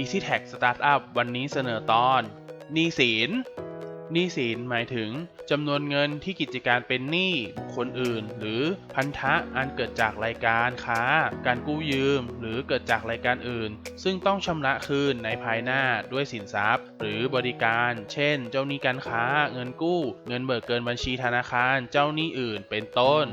Easy Tag Startup วันนี้เสนอตอนหนี้สินหนี้สินหมายถึงจำนวนเงินที่กิจการเป็นหนี้บุคคลอื่น หรือพันธะอันเกิดจากรายการค้า การกู้ยืม หรือเกิดจากรายการอื่น ซึ่งต้องชำระคืนในภายหน้าด้วยสินทรัพย์ หรือบริการ เช่น เจ้าหนี้การค้า เงินกู้ เงินเบิกเกินบัญชีธนาคาร เจ้าหนี้อื่น เป็นต้น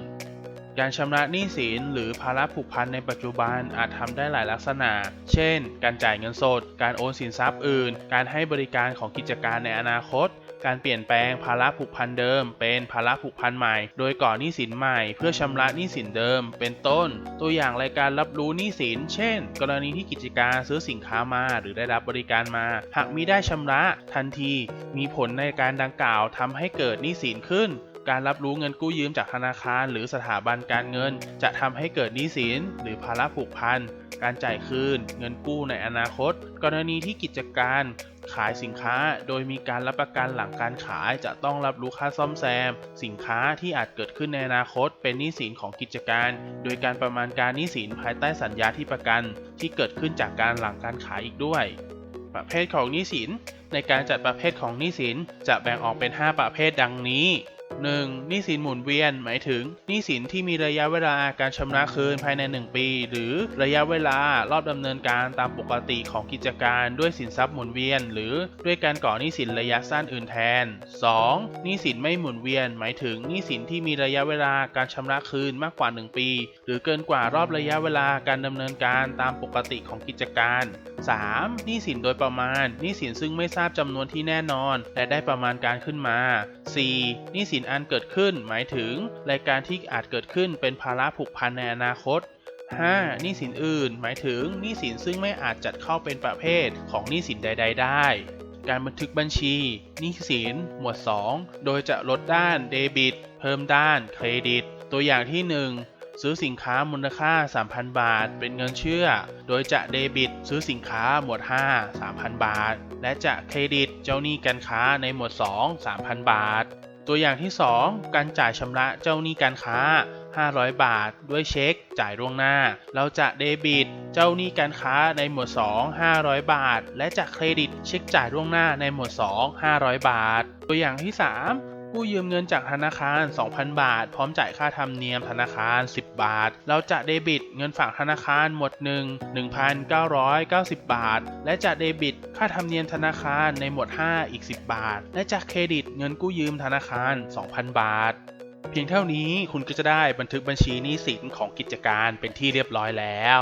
การชำระหนี้สินหรือภาระผูกพันในปัจจุบันอาจทำได้หลายลักษณะ เช่น การจ่ายเงินสด การโอนสินทรัพย์อื่น การให้บริการของกิจการในอนาคต การเปลี่ยนแปลงภาระผูกพันเดิม เป็นภาระผูกพันใหม่ โดยก่อหนี้สินใหม่เพื่อชำระหนี้สินเดิม เป็นต้น ตัวอย่างรายการรับรู้หนี้สิน เช่น กรณีที่กิจการซื้อสินค้ามา หรือได้รับบริการมา หากมิได้ชำระทันที มีผลในการดังกล่าวทำให้เกิดหนี้สินขึ้น การรับรู้เงินกู้ยืมจากธนาคาร หรือสถาบันการเงิน จะทำให้เกิดหนี้สิน หรือภาระผูกพัน การจ่ายคืน เงินกู้ในอนาคต กรณีที่กิจการขายสินค้าโดยมีการรับประกันหลังการขายจะต้องรับรู้ค่าซ่อมแซม สินค้าที่อาจเกิดขึ้นในอนาคต เป็นหนี้สินของกิจการ โดยการประมาณการหนี้สินภายใต้สัญญาที่ประกัน ที่เกิดขึ้นจากการหลังการขายอีกด้วย ประเภทของหนี้สิน ในการจัดประเภทของหนี้สินจะแบ่งออกเป็น 5 ประเภทดังนี้ 1. หนี้สินหมุนเวียน หมายถึงหนี้สินที่มีระยะเวลาการชำระคืนภายใน 1 ปี หรือระยะเวลารอบดำเนินการตามปกติของกิจการด้วยสินทรัพย์หมุนเวียน หรือด้วยการก่อหนี้สินระยะสั้นอื่นแทน 2. หนี้สินไม่หมุนเวียน หมายถึงหนี้สินที่มีระยะเวลาการชำระคืนมากกว่า 1 ปี หรือเกินกว่ารอบระยะเวลาการดำเนินการตามปกติของกิจการ 3. หนี้สินโดยประมาณหนี้สินซึ่งไม่ทราบจำนวนที่แน่นอน และได้ประมาณการขึ้นมา 4. หนี้สินอันเกิดขึ้น หมายถึงรายการที่อาจเกิดขึ้นเป็นภาระผูกพันในอนาคต 5. หนี้สินอื่น หมายถึงหนี้สินซึ่งไม่อาจจัดเข้าเป็นประเภทของหนี้สินใด ๆ ได้ การบันทึกบัญชีหนี้สิน หมวด 2 โดยจะลดด้านเดบิต เพิ่มด้านเครดิต ตัวอย่างที่ 1ซื้อสินค้ามูลค่า 3,000 บาท เป็นเงินเชื่อ โดยจะเดบิต ซื้อสินค้าหมวด 5 3,000 บาท และจะเครดิตเจ้าหนี้การค้าในหมวด 2 3,000 บาท ตัวอย่างที่ 2 การจ่ายชำระเจ้าหนี้การค้า 500 บาท ด้วยเช็ค จ่ายล่วงหน้า เราจะเดบิต เจ้าหนี้การค้าในหมวด 2 500 บาท และจะเครดิตเช็คจ่ายล่วงหน้าในหมวด 2 500 บาท ตัวอย่างที่ 3 กู้ยืมเงินจากธนาคาร 2,000 บาท พร้อมจ่ายค่าธรรมเนียมธนาคาร 10 บาท เราจะเดบิตเงินฝากธนาคารหมวด1 1,990 บาท และจะเดบิตค่าธรรมเนียมธนาคารในหมวด 5 อีก 10 บาท และจะเครดิตเงินกู้ยืมธนาคาร 2,000 บาทเพียงเท่านี้คุณก็จะได้บันทึกบัญชีหนี้สินของกิจการเป็นที่เรียบร้อยแล้ว